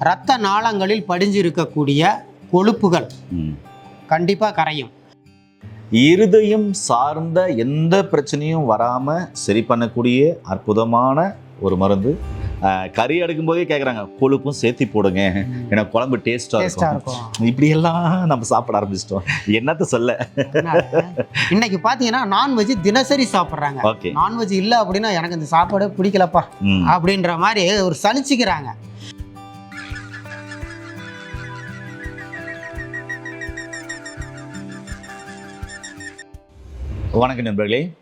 இரத்த நாளங்களில் படிஞ்சிருக்கக்கூடிய கொழுப்புகள். கண்டிப்பாக கரையும். இருதயம் சார்ந்த எந்த பிரச்சனையும் வராம சரி பண்ணக்கூடிய அற்புதமான ஒரு மருந்து. கறி அடுக்கும் போதே கேட்குறாங்க கொழுப்பும் சேர்த்தி போடுங்க. எனக்கு குழம்பு டேஸ்டா டேஸ்டாக இருக்கும் இருக்கும். இப்படி எல்லாம் நம்ம சாப்பிட ஆரம்பிச்சிட்டோம். என்னத்த சொல்ல? இன்னைக்கு பார்த்தீங்கன்னா நான்வெஜ் தினசரி சாப்பிட்றாங்க. ஓகே நான்வெஜ் இல்லை அப்படின்னா எனக்கு இந்த சாப்பாடு பிடிக்கலப்பா. அப்படின்ற மாதிரி ஒரு சலிச்சுக்கிறாங்க. வணக்கம் நண்பர்களே.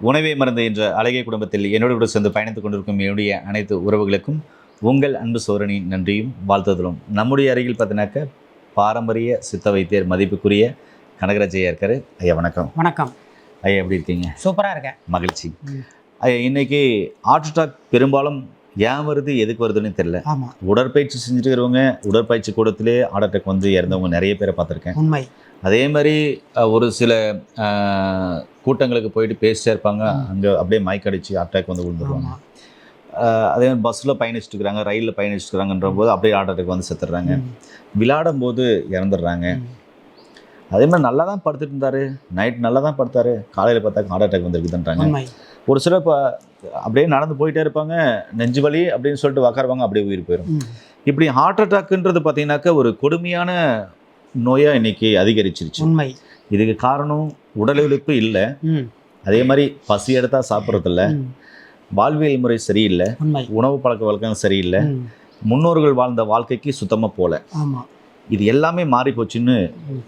உணவே மருந்து என்ற அழகிய குடும்பத்தில் என்னோடு கூட சேர்ந்து பயணித்துக் கொண்டிருக்கும் என்னுடைய அனைத்து உறவுகளுக்கும் உங்கள் அன்பு சோரனின் நன்றியும் வாழ்த்துதலும். நம்முடைய அருகில் பார்த்தினாக்க பாரம்பரிய சித்த வைத்தியர் மதிப்புக்குரிய கனகராஜ் ஐயா இருக்காரு. ஐயா வணக்கம். வணக்கம். ஐயா எப்படி இருக்கீங்க? சூப்பராக இருக்கேன். மகிழ்ச்சி. ஐயா இன்னைக்கு ஹார்ட் அட்டாக் பெரும்பாலும் ஏன் வருது எதுக்கு வருதுன்னு தெரியல. ஆமாம் உடற்பயிற்சி செஞ்சுட்டு இருக்கிறவங்க உடற்பயிற்சி கூடத்திலே ஹார்ட் அட்டாக் வந்து இறந்தவங்க நிறைய பேரை பார்த்துருக்கேன். உண்மை. அதே மாதிரி ஒரு சில கூட்டங்களுக்கு போயிட்டு பேசிட்டே இருப்பாங்க. அங்கே அப்படியே மயக்கடிச்சு அட்டாக் வந்து விழுந்துருவாங்க. அதே மாதிரி பஸ்ஸில் பயணிச்சுட்டு இருக்கிறாங்க ரயிலில் பயணிச்சுட்டு இருக்கிறாங்கன்ற போது அப்படியே ஹார்ட் அட்டாக் வந்து செத்துடுறாங்க. விளையாடும் போது இறந்துடுறாங்க. அதே மாதிரி நல்லா தான் படுத்துட்டு இருந்தாரு. நைட் நல்லா தான் படுத்தாரு. காலையில் பார்த்தா ஹார்ட் அட்டாக் வந்துருக்குதுன்றாங்க. ஒரு சிலர் இப்போ அப்படியே நடந்து போயிட்டே இருப்பாங்க. நெஞ்சு வலி அப்படின்னு சொல்லிட்டு உக்காருவாங்க அப்படியே உயிர் போயிடும். இப்படி ஹார்ட் அட்டாக்ன்றது பார்த்தீங்கன்னாக்கா ஒரு கொடுமையான நோயாக இன்னைக்கு அதிகரிச்சிருச்சு. உண்மை. இதுக்கு காரணம் உடல் உழைப்பு இல்லை. அதே மாதிரி பசி எடுத்தா சாப்பிட்றதில்ல. வாழ்வியல் முறை சரியில்லை. உணவு பழக்க வழக்கம் சரியில்லை. முன்னோர்கள் வாழ்ந்த வாழ்க்கைக்கு சுத்தமாக போல. இது எல்லாமே மாறி போச்சுன்னு.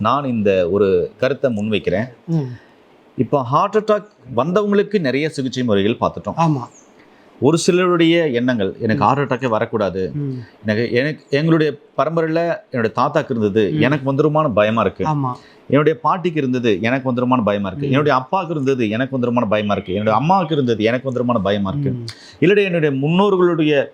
நான் இந்த ஒரு கருத்தை முன்வைக்கிறேன். இப்போ ஹார்ட் அட்டாக் வந்தவங்களுக்கு நிறைய சிகிச்சை முறைகள் பார்த்துட்டோம். ஆமாம் ஒரு சிலருடைய எண்ணங்கள் எனக்கு ஹார்ட் அட்டாக்கே வரக்கூடாது. எனக்கு எனக்கு எங்களுடைய பரம்பரையில் என்னுடைய தாத்தாக்கு இருந்தது. எனக்கு வந்துருமான பயமா இருக்கு. என்னுடைய பாட்டிக்கு இருந்தது எனக்கு வந்துருமான பயமா இருக்கு. என்னுடைய அப்பாவுக்கு இருந்தது எனக்கு வந்துருமான பயமா இருக்கு. என்னுடைய அம்மாவுக்கு இருந்தது எனக்கு வந்துருமான பயமா இருக்கு. ம். இல்லைடா என்னுடைய முன்னோர்களுடைய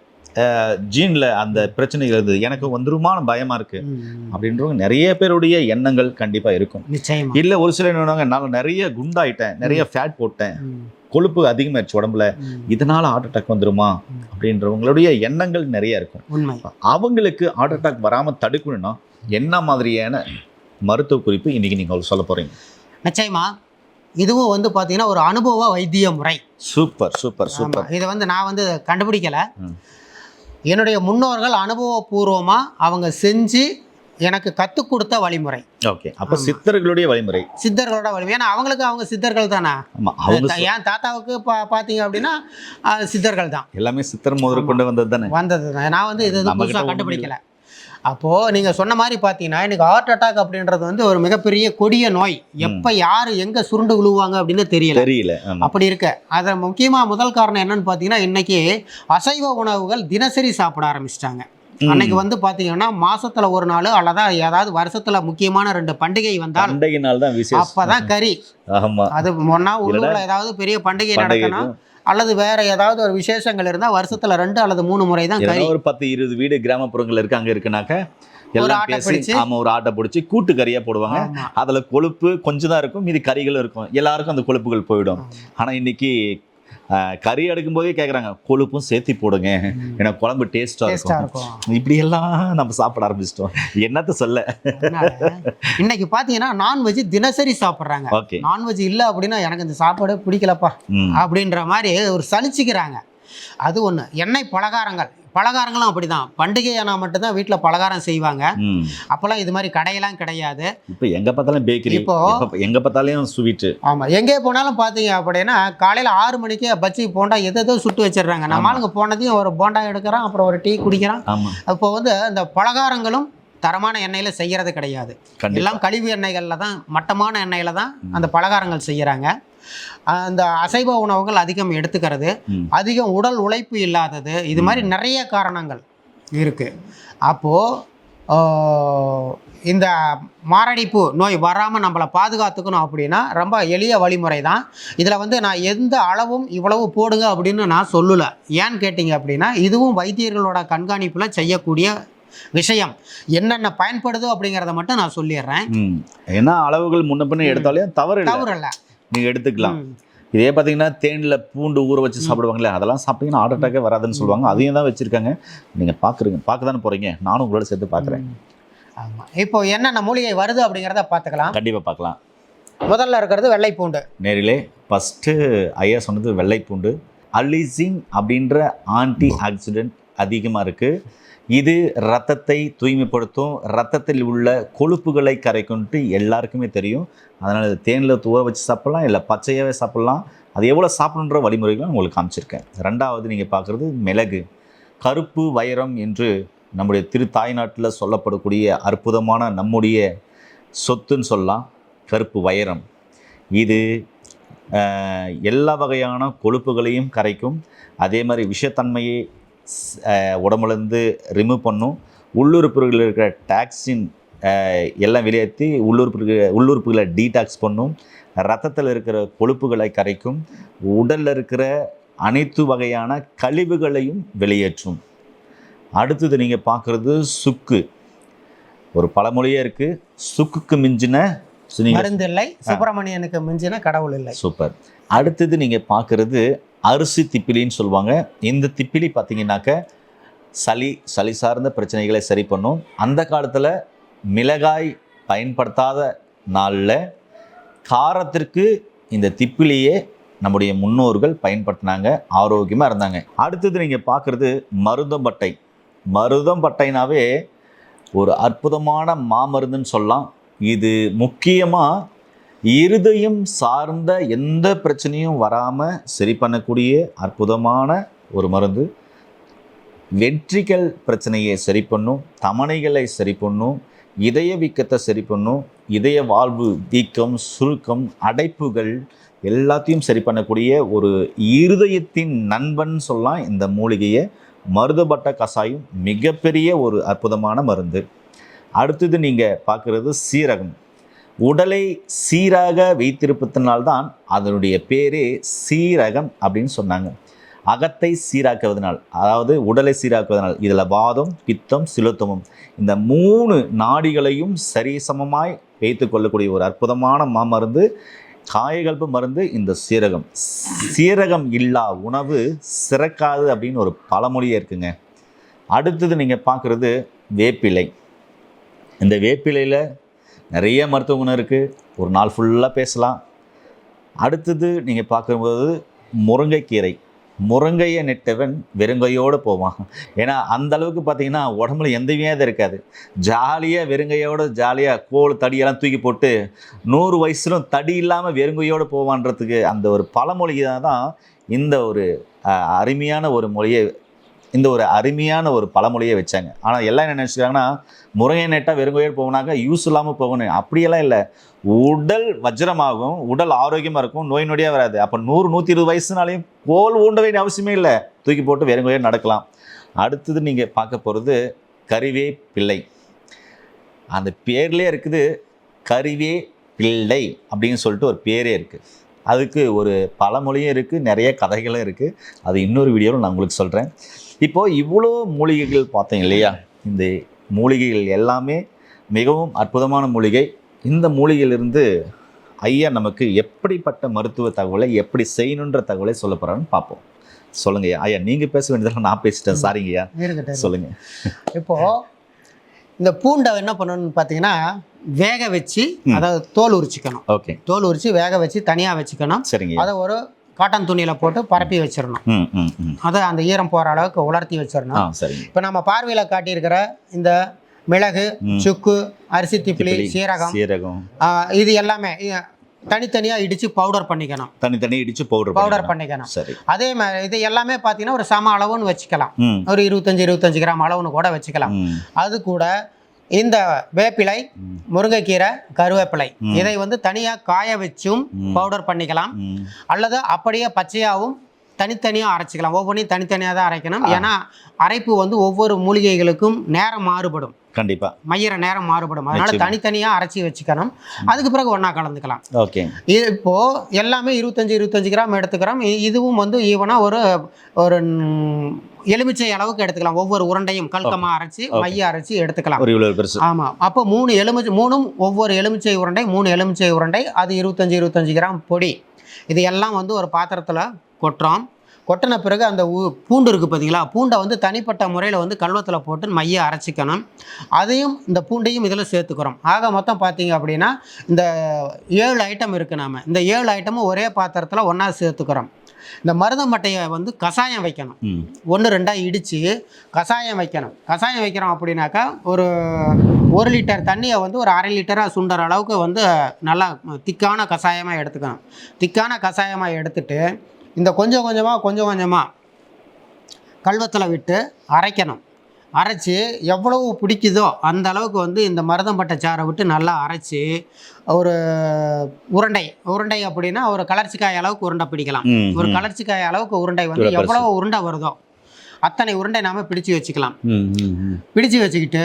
ஜீன்ல அந்த பிரச்சனைகள் இருந்தது. எனக்கு வந்துருமான பயமா இருக்கு. அப்படின்றவங்க நிறைய பேருடைய எண்ணங்கள் கண்டிப்பா இருக்கும். இல்ல ஒரு சிலர் என்னன்னாங்க நான் நிறைய குண்டாயிட்டேன் நிறைய ஃபேட் போட்டேன். கொழுப்பு அதிகமாயிருச்சு உடம்புல. இதனால ஹார்ட் அட்டாக் வந்துருமா. அப்படின்றவங்களுடைய எண்ணங்கள் நிறைய இருக்கும் அவங்களுக்கு ஹார்ட் அட்டாக் வராம தடுக்கணும்னா என்ன மாதிரியான மருத்துவ குறிப்பு இன்னைக்கு நீங்க சொல்ல போறீங்க நிச்சயமா இதுவும் வந்து பார்த்தீங்கன்னா ஒரு அனுபவ வைத்திய முறை சூப்பர் சூப்பர் சூப்பர். இதை வந்து நான் வந்து கண்டுபிடிக்கல. என்னுடைய முன்னோர்கள் அனுபவபூர்வமாக அவங்க செஞ்சு எனக்கு கற்றுக் கொடுத்த வழிமுறை. ஓகே அப்ப. சித்தர்களுடைய வழிமுறை. சித்தர்களோட வழிமுறை. ஏன்னா அவங்களுக்கு அவங்க சித்தர்கள் தானே? என் தாத்தாவுக்கு பா பார்த்தீங்க அப்படின்னா சித்தர்கள் தான். எல்லாமே சித்தர் முதல் கொண்டு வந்தது தானே? வந்தது தான். நான் வந்து இது புதுசாக கண்டுபிடிக்கல. அப்போது நீங்கள் சொன்ன மாதிரி பார்த்தீங்கன்னா எனக்கு ஹார்ட் அட்டாக் அப்படின்றது வந்து ஒரு மிகப்பெரிய கொடிய நோய். எப்போ யார் எங்கே சுருண்டு விழுவாங்க அப்படின்னு தெரியல. தெரியல. அப்படி இருக்க. அதை முக்கியமாக முதல் காரணம் என்னன்னு பார்த்தீங்கன்னா இன்னைக்கு அசைவ உணவுகள் தினசரி சாப்பிட ஆரம்பிச்சிட்டாங்க. அன்னைக்கு வந்து பார்த்தீங்கன்னா மாசத்துல ஒரு நாள் அல்லது ஏதாவது வருஷத்துல முக்கியமான ரெண்டு பண்டிகை வந்தால் பண்டிகை நாள் தான் விசேஷம். அப்பதான் கறி. ஆமா. அது ஒன்னா உள்ளூர்ல ஏதாவது பெரிய பண்டிகை நடக்கணும் அல்லது வேற ஏதாவது ஒரு விசேஷங்கள் இருந்தா வருஷத்துல ரெண்டு அல்லது மூணு முறை தான் கறி. ஒரு பத்து இருபது வீடு கிராமப்புறங்கள் இருக்கு அங்க இருக்குனாக்க எல்லாம் பேசி பிடிச்சு. ஆமா ஒரு ஆட்டை பிடிச்சி கூட்டு கறியா போடுவாங்க. அதுல கொழுப்பு கொஞ்சம் தான் இருக்கும் மீதி கறிகளும் இருக்கும். எல்லாருக்கும் அந்த கொழுப்புகள் போயிடும். ஆனா இன்னைக்கு கறி அடுக்கும் போதே கேக்குறாங்க கொழுப்பும் சேர்த்தி போடுங்க. எனக்கு குழம்பு டேஸ்டா டேஸ்டா இருக்கும். இருக்கும் இப்படி எல்லாம் நம்ம சாப்பிட ஆரம்பிச்சிட்டோம். என்னத்த சொல்ல? இன்னைக்கு பாத்தீங்கன்னா நான்வெஜ் தினசரி சாப்பிட்றாங்க. ஓகே. நான்வெஜ் இல்லை அப்படின்னா எனக்கு இந்த சாப்பாடு பிடிக்கலப்பா. அப்படின்ற மாதிரி ஒரு சலிச்சுக்கிறாங்க. அது ஒன்று எண்ணெய் பலகாரங்கள். பலகாரங்களும் அப்படிதான். பண்டிகை ஆனால் மட்டும்தான் வீட்டில் பலகாரம் செய்வாங்க. அப்போல்லாம் இது மாதிரி கடையெல்லாம் கிடையாது. இப்போ எங்க பார்த்தாலும் பேக்கரி இப்போ- எங்க பார்த்தாலும் ஸ்வீட்டு ஆமாம் எங்கே போனாலும் பார்த்தீங்க அப்படின்னா காலையில் ஆறு மணிக்கே பஜ்ஜி போண்டா எது எதோ சுட்டு வச்சிடுறாங்க. நம்ம ஆளுங்க போனதையும் ஒரு போண்டா எடுக்கிறான் அப்புறம் ஒரு டீ குடிக்கிறான். அப்போ வந்து இந்த பலகாரங்களும் தரமான எண்ணெயில் செய்கிறது கிடையாது. எல்லாம் கழிவு எண்ணெய்களில் தான் மட்டமான எண்ணெயில் தான் அந்த பலகாரங்கள் செய்கிறாங்க அந்த அசைவ உணவுகள் அதிகம் எடுத்துக்கிறது. அதிகம் உடல் உழைப்பு இல்லாதது. இது மாதிரி நிறைய காரணங்கள் இருக்குது அப்போது இந்த மாரடைப்பு நோய் வராமல் நம்மளை பாதுகாத்துக்கணும் அப்படின்னா ரொம்ப எளிய வழிமுறை தான் இதில் வந்து நான் எந்த அளவும் இவ்வளவு போடுங்க அப்படின்னு நான் சொல்லலை. ஏன்னு கேட்டிங்க அப்படின்னா இதுவும் வைத்தியர்களோட கண்காணிப்பில் செய்யக்கூடிய விஷயம். என்னென்ன பயன்படுதோ அப்படிங்கிறத மட்டும் நான் சொல்லிடுறேன். ம். ஏன்னா அளவுகள் முன்ன பின்ன எடுத்தாலே தவறு தவறு இல்லை. நீங்க எடுத்துக்கலாம். இதே பார்த்தீங்கன்னா தேனில் பூண்டு ஊற வச்சு சாப்பிடுவாங்களே அதெல்லாம் சாப்பிட்டீங்கன்னா ஹார்ட் அட்டாக்கே வராதுன்னு சொல்லுவாங்க. அதையும் தான் வச்சுருக்காங்க. நீங்கள் பார்க்குறீங்க பார்க்க தானே போகிறீங்க நானும் உங்களோட சேர்த்து பார்க்குறேன் ஆமாம் இப்போ என்னென்ன மூலிகை வருது அப்படிங்கிறத பார்த்துக்கலாம். கண்டிப்பாக பார்க்கலாம். முதல்ல இருக்கிறது வெள்ளை பூண்டு. நேரிலே ஃபஸ்ட்டு ஐயா சொன்னது வெள்ளைப்பூண்டு அலிசிங் அப்படின்ற ஆன்டி ஆக்சிடென்ட் அதிகமாக இருக்குது இது ரத்தத்தை தூய்மைப்படுத்தும் ரத்தத்தில் உள்ள கொழுப்புகளை கரைக்கும்ட்டு எல்லாருக்குமே தெரியும். அதனால் இது தேனில் தூர வச்சு சாப்பிட்லாம் இல்லை பச்சையாகவே சாப்பிட்லாம். அது எவ்வளோ சாப்பிடணுன்ற வழிமுறைகளும் உங்களுக்கு காமிச்சிருக்கேன். ரெண்டாவது நீங்கள் பார்க்குறது மிளகு. கருப்பு வைரம் என்று நம்முடைய திரு தாய்நாட்டில் சொல்லப்படக்கூடிய அற்புதமான நம்முடைய சொத்துன்னு சொல்லலாம் கருப்பு வைரம். இது எல்லா வகையான கொழுப்புகளையும் கரைக்கும். அதே மாதிரி விஷத்தன்மையை உடம்புலேருந்து ரிமூவ் பண்ணும். உள்ளுறுப்புகளில் இருக்கிற டாக்ஸின் எல்லாம் வெளியேற்றி உள்ளுறுப்பு உள்ளுறுப்புகளை டீடாக்ஸ் பண்ணும். ரத்தத்தில் இருக்கிற கொழுப்புகளை கரைக்கும். உடலில் இருக்கிற அனைத்து வகையான கழிவுகளையும் வெளியேற்றும். அடுத்தது நீங்கள் பார்க்குறது சுக்கு. ஒரு பழமொழியே இருக்குது சுக்குக்கு மிஞ்சின மருந்து இல்லை. சுப்பிரமணியனுக்கு மிஞ்சின கடவுள் இல்லை. சூப்பர். அடுத்தது நீங்கள் பார்க்குறது அரிசி திப்பிலின்னு சொல்லுவாங்க. இந்த திப்பிலி பார்த்தீங்கன்னாக்க சளி சளி சார்ந்த பிரச்சனைகளை சரி பண்ணும். அந்த காலத்தில் மிளகாய் பயன்படுத்தாத நாளில் காரத்திற்கு இந்த திப்பிலியே நம்முடைய முன்னோர்கள் பயன்படுத்தினாங்க ஆரோக்கியமாக இருந்தாங்க. அடுத்தது நீங்கள் பார்க்குறது மருதம்பட்டை மருதம்பட்டைனாவே ஒரு அற்புதமான மாமருந்துன்னு சொல்லலாம். இது முக்கியமாக இருதயம் சார்ந்த எந்த பிரச்சனையும் வராமல் சரி பண்ணக்கூடிய அற்புதமான ஒரு மருந்து. வெற்றிகள் பிரச்சனையை சரி பண்ணும் தமனைகளை சரி பண்ணும் இதய வீக்கத்தை சரி பண்ணும் இதய வாழ்வு வீக்கம் சுருக்கம் அடைப்புகள் எல்லாத்தையும் சரி பண்ணக்கூடிய ஒரு இருதயத்தின் நண்பன் சொல்லலாம் இந்த மூலிகையை. மருதப்பட்ட கசாயம் மிகப்பெரிய ஒரு அற்புதமான மருந்து. அடுத்தது நீங்கள் பார்க்குறது சீரகம். உடலை சீராக வைத்திருப்பதனால்தான் அதனுடைய பேரே சீரகம் அப்படின்னு சொன்னாங்க. அகத்தை சீராக்குவதனால் அதாவது உடலை சீராக்குவதனால் இதில் வாதம் பித்தம் சிலுத்தமும் இந்த மூணு நாடிகளையும் சரிசமமாய் வைத்து கொள்ளக்கூடிய ஒரு அற்புதமான மாமருந்து காயகல்பு மருந்து இந்த சீரகம். சீரகம் இல்லா உணவு சிறக்காது அப்படின்னு ஒரு பழமொழியே இருக்குங்க. அடுத்தது நீங்கள் பார்க்குறது வேப்பிலை. இந்த வேப்பிலையில் நிறைய மருத்துவ குணம் இருக்குது ஒரு நாள் ஃபுல்லாக பேசலாம். அடுத்தது நீங்கள் பார்க்கும்போது முருங்கைக்கீரை. முருங்கையை நெட்டவன் வெறுங்கையோடு போவான். ஏன்னா அந்த அளவுக்கு பார்த்தீங்கன்னா உடம்புல எந்த வியாதி இருக்காது. ஜாலியாக வெறுங்கையோடு ஜாலியாக கோல் தடியெல்லாம் தூக்கி போட்டு நூறு வயசுலும் தடி இல்லாமல் வெறுங்கையோடு போவான்றதுக்கு அந்த ஒரு பழமொழியாக தான் இந்த ஒரு அருமையான ஒரு மொழியை இந்த ஒரு அருமையான ஒரு பழமொழியை வச்சாங்க. ஆனால் எல்லாம் என்ன நினச்சிருக்காங்கன்னா முருங்கை வெறும் கோயில் போகணாக்க யூஸ் இல்லாமல் போகணும் அப்படியெல்லாம் இல்லை. உடல் வஜ்ரமாகும் உடல் ஆரோக்கியமாக இருக்கும் நோய் நொடியாக வராது. அப்போ நூறு நூற்றி இருபது வயசுனாலையும் கோல் ஊண்ட வேண்டிய அவசியமே இல்லை. தூக்கி போட்டு வெறுங்கையோடு நடக்கலாம். அடுத்தது நீங்கள் பார்க்க போகிறது கருவே பிள்ளை. அந்த பேர்லேயே இருக்குது கருவே பிள்ளை அப்படின்னு சொல்லிட்டு ஒரு பேரே இருக்குது அதுக்கு ஒரு பழமொழியும் இருக்குது நிறைய கதைகளும் இருக்குது அது இன்னொரு வீடியோவில் நான் உங்களுக்கு சொல்கிறேன் இப்போது இவ்வளோ மூலிகைகள் பார்த்தீங்க இல்லையா? இந்த மூலிகைகள் எல்லாமே மிகவும் அற்புதமான மூலிகை. இந்த மூலிகையிலிருந்து ஐயா நமக்கு எப்படிப்பட்ட மருத்துவ தகவலை எப்படி செய்யணுன்ற தகவலை சொல்ல போகிறான்னு பார்ப்போம். சொல்லுங்கய்யா ஐயா. நீங்கள் பேச வேண்டியதெல்லாம் நான் பேசிட்டேன். சாரிங்கய்யா சொல்லுங்கள் இப்போ இந்த பூண்டை என்ன பண்ணணும்னு பார்த்தீங்கன்னா வேக வச்சு. அதாவது தோல் உரிச்சிக்கணும். ஓகே. தோல் உரிச்சு வேக வச்சு தனியாக வச்சுக்கணும். சரிங்க. அதை ஒரு காட்டன் துணியில் போட்டு பரப்பி வச்சிடணும். அதை அந்த ஈரம் போகிற அளவுக்கு உலர்த்தி வச்சிடணும். இப்போ நம்ம பார்வையில் காட்டியிருக்கிற இந்த மிளகு. சுக்கு அரிசி திப்பிலி சீரகம் சீரகம். இது எல்லாமே தனித்தனியாக இடித்து பவுடர் பண்ணிக்கணும். தனி தனி இடிச்சு பவுடர் பவுடர் பண்ணிக்கணும். சரி. அதே மாதிரி இது எல்லாமே பார்த்தீங்கன்னா ஒரு சம அளவுன்னு வச்சுக்கலாம். ஒரு இருபத்தஞ்சி இருபத்தஞ்சு கிராம் அளவுன்னு கூட வச்சுக்கலாம். அது கூட இந்த வேப்பிலை. முருங்கைக்கீரை கருவேப்பிலை. இதை வந்து தனியாக காய வச்சும். பவுடர் பண்ணிக்கலாம் அல்லது அப்படியே பச்சையாகவும் தனித்தனியாக அரைச்சிக்கலாம். ஒவ்வொன்றையும் தனித்தனியாக தான் அரைக்கணும். ஏன்னா அரைப்பு வந்து ஒவ்வொரு மூலிகைகளுக்கும் நேரம் மாறுபடும். கண்டிப்பா. மையிற நேரம் மாறுபடும். அதனால. தனித்தனியாக அரைச்சி வச்சுக்கணும். அதுக்கு பிறகு ஒன்றா கலந்துக்கலாம். ஓகே. இது இப்போ எல்லாமே இருபத்தஞ்சி இருபத்தஞ்சி கிராம் எடுத்துக்கிறோம். இதுவும் வந்து ஈவனாக ஒரு ஒரு எலுமிச்சை அளவுக்கு எடுத்துக்கலாம். ஒவ்வொரு உருண்டையும் கல்கமாக அரைச்சி. மைய அரைச்சி எடுத்துக்கலாம். ஆமாம் அப்போ மூணு எலுமிச்சை மூணும் ஒவ்வொரு எலுமிச்சை உருண்டை மூணு எலுமிச்சை உருண்டை அது இருபத்தஞ்சி இருபத்தஞ்சி கிராம் பொடி. இது எல்லாம் வந்து ஒரு பாத்திரத்தில் கொட்டுறோம். கொட்டின பிறகு அந்த பூண்டு இருக்குது பார்த்தீங்களா பூண்டை வந்து தனிப்பட்ட முறையில் வந்து கல்வத்தில் போட்டு மைய அரைச்சிக்கணும். அதையும் இந்த பூண்டையும் இதில் சேர்த்துக்கிறோம். ஆக மொத்தம் பார்த்தீங்க அப்படின்னா இந்த ஏழு ஐட்டம் இருக்குது நாம. இந்த ஏழு ஐட்டமும் ஒரே பாத்திரத்தில் ஒன்றா சேர்த்துக்கிறோம். இந்த மருதமட்டையை வந்து கஷாயம் வைக்கணும். ஒன்று ரெண்டாக இடித்து கஷாயம் வைக்கணும். கஷாயம் வைக்கிறோம் அப்படின்னாக்கா ஒரு ஒரு லிட்டர் தண்ணியை வந்து ஒரு அரை லிட்டராக சுண்டுற அளவுக்கு வந்து நல்லா திக்கான கஷாயமாக எடுத்துக்கணும். திக்கான கஷாயமாக எடுத்துட்டு இந்த கொஞ்சம் கொஞ்சமாக கொஞ்சம் கொஞ்சமாக கல்வத்தில் விட்டு அரைக்கணும் அரைச்சி எவ்வளவு பிடிக்குதோ அந்த அளவுக்கு வந்து இந்த மருதம்பட்டை சாறை விட்டு நல்லா அரைச்சி ஒரு உருண்டை உருண்டை அப்படின்னா ஒரு கலர்ச்சிக்காய் அளவுக்கு உருண்டை பிடிக்கலாம் ஒரு. கலர்ச்சிக்காய் அளவுக்கு உருண்டை வந்து. எவ்வளவு உருண்டை வருதோ அத்தனை உருண்டை நாம் பிடிச்சு வச்சுக்கலாம். பிடிச்சு வச்சுக்கிட்டு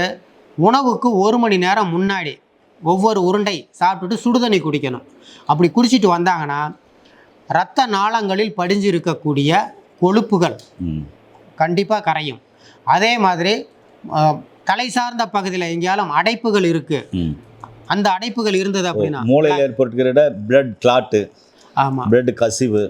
உணவுக்கு ஒரு மணி நேரம் முன்னாடி ஒவ்வொரு உருண்டை சாப்பிட்டுட்டு சுடுதண்ணி குடிக்கணும் அப்படி குடிச்சிட்டு வந்தாங்கன்னா இரத்த நாளங்களில் படிஞ்சு இருக்கக்கூடிய கொழுப்புகள். கண்டிப்பாக கரையும் அதே மாதிரி தலை சார்ந்த பகுதியில் எங்கேயாலும் அடைப்புகள் இருக்குது. அந்த அடைப்புகள் இருந்தது அப்படின்னா மூளையில் ஏற்பட்டுக்கிற பிளட் கிளாட்டு ஆமாம் பிளட் கசிவு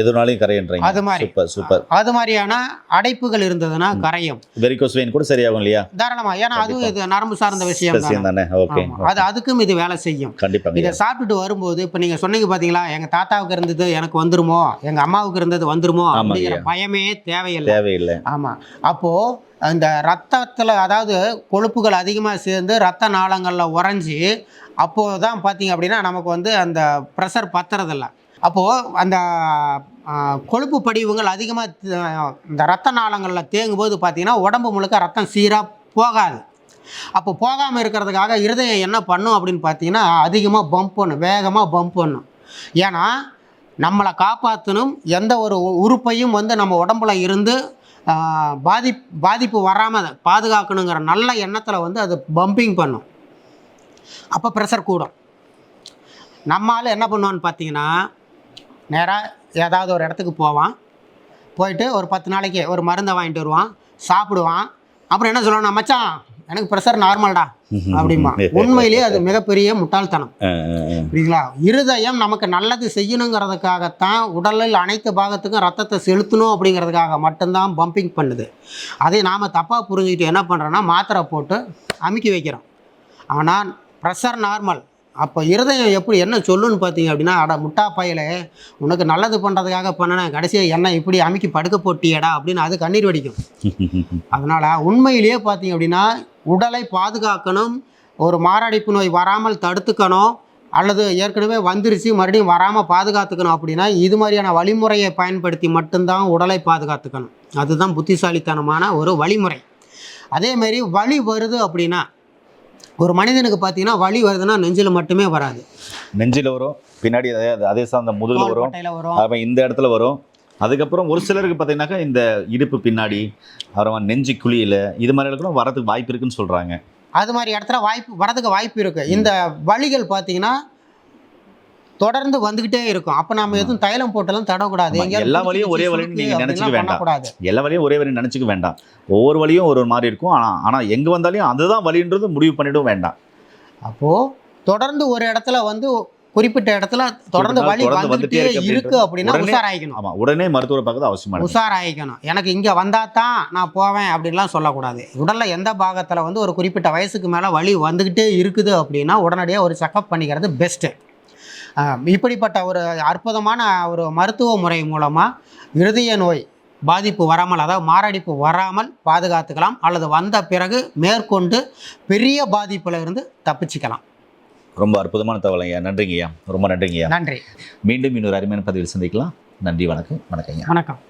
எதுனாலையும் கரையன்றீங்க? அது மாதிரி. Super super. அது மாதிரியான அடைப்புகள் இருந்ததுன்னா கரையும். வெரிகோஸ் வெயின் கூட சரியாகும் இல்லையா? தாராளமா. ஏன்னா அதுவும் இது நரம்பு சார்ந்த விஷயம் விஷயம் தானே ஓகே. அது அதுக்கும் இது வேலை செய்யும். கண்டிப்பாங்க இதை சாப்பிட்டுட்டு வரும்போது இப்போ நீங்கள் சொன்னீங்க பார்த்தீங்களா எங்கள் தாத்தாவுக்கு இருந்தது எனக்கு வந்துருமோ எங்கள் அம்மாவுக்கு இருந்தது வந்துருமோ. அப்படிங்கிற பயமே தேவையில்லை. தேவையில்லை. ஆமாம் அப்போது அந்த ரத்தத்தில் அதாவது கொழுப்புகள் அதிகமாக சேர்ந்து ரத்த நாளங்களில் உறைஞ்சி அப்போது தான் பார்த்தீங்க அப்படின்னா நமக்கு வந்து அந்த ப்ரெஷர் பத்துறதில்ல. அப்போது அந்த கொழுப்பு படிவுகள் அதிகமாக இந்த ரத்த நாளங்களில் தேங்கும்போது பார்த்திங்கன்னா உடம்பு முழுக்க ரத்தம் சீராக போகாது. அப்போ போகாமல் இருக்கிறதுக்காக இருதயம் என்ன பண்ணும் அப்படின்னு பார்த்தீங்கன்னா அதிகமாக பம்ப் பண்ணும் வேகமாக பம்ப் பண்ணும். ஏன்னா நம்மளை காப்பாற்றணும் எந்த ஒரு உறுப்பையும் வந்து நம்ம உடம்புல இருந்து பாதி பாதிப் பாதிப்பு வராமல் பாதுகாக்கணுங்கிற நல்ல எண்ணத்தில் வந்து அது பம்பிங் பண்ணும். அப்போ ப்ரெஷர் கூடும். நம்மால் என்ன பண்ணுவான்னு பார்த்தீங்கன்னா நேராக ஏதாவது ஒரு இடத்துக்கு போவான். போயிட்டு ஒரு பத்து நாளைக்கு ஒரு மருந்தை வாங்கிட்டு வருவான் சாப்பிடுவான். அப்புறம் என்ன சொல்லுவான் மச்சான் எனக்கு ப்ரெஷர் நார்மல்டா அப்படிமா உண்மையிலேயே அது மிகப்பெரிய முட்டாள்தனம். புரியுங்களா இருதயம் நமக்கு நல்லது செய்யணுங்கிறதுக்காகத்தான் உடலில் அனைத்து பாகத்துக்கும் ரத்தத்தை செலுத்தணும் அப்படிங்கிறதுக்காக மட்டும்தான் பம்பிங் பண்ணுது. அதை நாம் தப்பாக புரிஞ்சுக்கிட்டு என்ன பண்ணுறோன்னா மாத்திரை போட்டு அமுக்கி வைக்கிறோம். ஆனால் ப்ரெஷர் நார்மல் அப்போ இருதயம் எப்படி என்ன சொல்லுன்னு பார்த்தீங்க அப்படின்னா அட முட்டா பையலே உனக்கு நல்லது பண்ணுறதுக்காக பண்ணினேன் கடைசியாக என்ன இப்படி அமுக்கி படுக்க போட்டியடா அப்படின்னு அது கண்ணீர் வடிக்கும். அதனால் உண்மையிலேயே பார்த்தீங்க அப்படின்னா உடலை பாதுகாக்கணும் ஒரு மாரடைப்பு நோய் வராமல் தடுத்துக்கணும் அல்லது ஏற்கனவே வந்துருச்சு மறுபடியும் வராமல் பாதுகாத்துக்கணும் அப்படின்னா இது மாதிரியான வழிமுறையை பயன்படுத்தி மட்டும்தான் உடலை பாதுகாத்துக்கணும். அதுதான் புத்திசாலித்தனமான ஒரு வழிமுறை. அதேமாரி வலி வருது அப்படின்னா ஒரு மனிதனுக்கு பார்த்தீங்கன்னா வலி வருதுன்னா நெஞ்சில் மட்டுமே வராது. நெஞ்சில் வரும் பின்னாடி அதே அதே சார்ந்த முதுகில் வரும் அப்புறம் இந்த இடத்துல வரும். அதுக்கப்புறம் ஒரு சிலருக்கு பார்த்தீங்கன்னாக்கா இந்த இடுப்பு பின்னாடி அப்புறம் நெஞ்சு குழியில் இது மாதிரி கூட வரதுக்கு வாய்ப்பு இருக்குன்னு சொல்கிறாங்க அது மாதிரி இடத்துல வாய்ப்பு வரதுக்கு வாய்ப்பு இருக்குது இந்த வலிகள் பார்த்தீங்கன்னா தொடர்ந்து வந்துக்கிட்டே இருக்கும். அப்போ நம்ம எதுவும் தைலம் போட்டெல்லாம் தடக்கூடாது ஆமா, எல்லா வலியும் ஒரே சுளுக்கு நீங்க நினைச்சுக்க வேண்டாம். எல்லா வழியும் ஒரே வழி நினச்சிக்க வேண்டாம். ஒவ்வொரு வழியும் ஒரு மாதிரி இருக்கும். ஆனால் ஆனால் எங்கே வந்தாலும் அதுதான் வழின்றது முடிவு பண்ணிடவும் வேண்டாம். அப்போது தொடர்ந்து ஒரு இடத்துல வந்து குறிப்பிட்ட இடத்துல தொடர்ந்து வலி தொடர்ந்து வந்துட்டே இருக்கு அப்படின்னா உடனே- உஷாராயிக்கணும். ஆமாம் உடனே மருத்துவரை பார்க்கறது அவசியமானது உஷாராயிக்கணும். எனக்கு இங்கே வந்தால் தான் நான் போவேன் அப்படின்லாம் சொல்லக்கூடாது. உடலில் எந்த பாகத்தில் வந்து ஒரு குறிப்பிட்ட வயசுக்கு மேலே வலி வந்துக்கிட்டே இருக்குது அப்படின்னா உடனடியாக ஒரு செக்கப் பண்ணிக்கிறது பெஸ்ட்டு இப்படிப்பட்ட ஒரு அற்புதமான ஒரு மருத்துவ முறை மூலமாக இருதய நோய் பாதிப்பு வராமல் அதாவது மாரடைப்பு வராமல் பாதுகாத்துக்கலாம் அல்லது வந்த பிறகு மேற்கொண்டு பெரிய பாதிப்புல இருந்து தப்பிச்சுக்கலாம். ரொம்ப அற்புதமான தகவல் ஐயா நன்றிங்க ஐயா ரொம்ப நன்றிங்க ஐயா நன்றி. மீண்டும் இன்னொரு அருமையான பதிவில் சந்திக்கலாம். நன்றி வணக்கம். வணக்கம் வணக்கம்.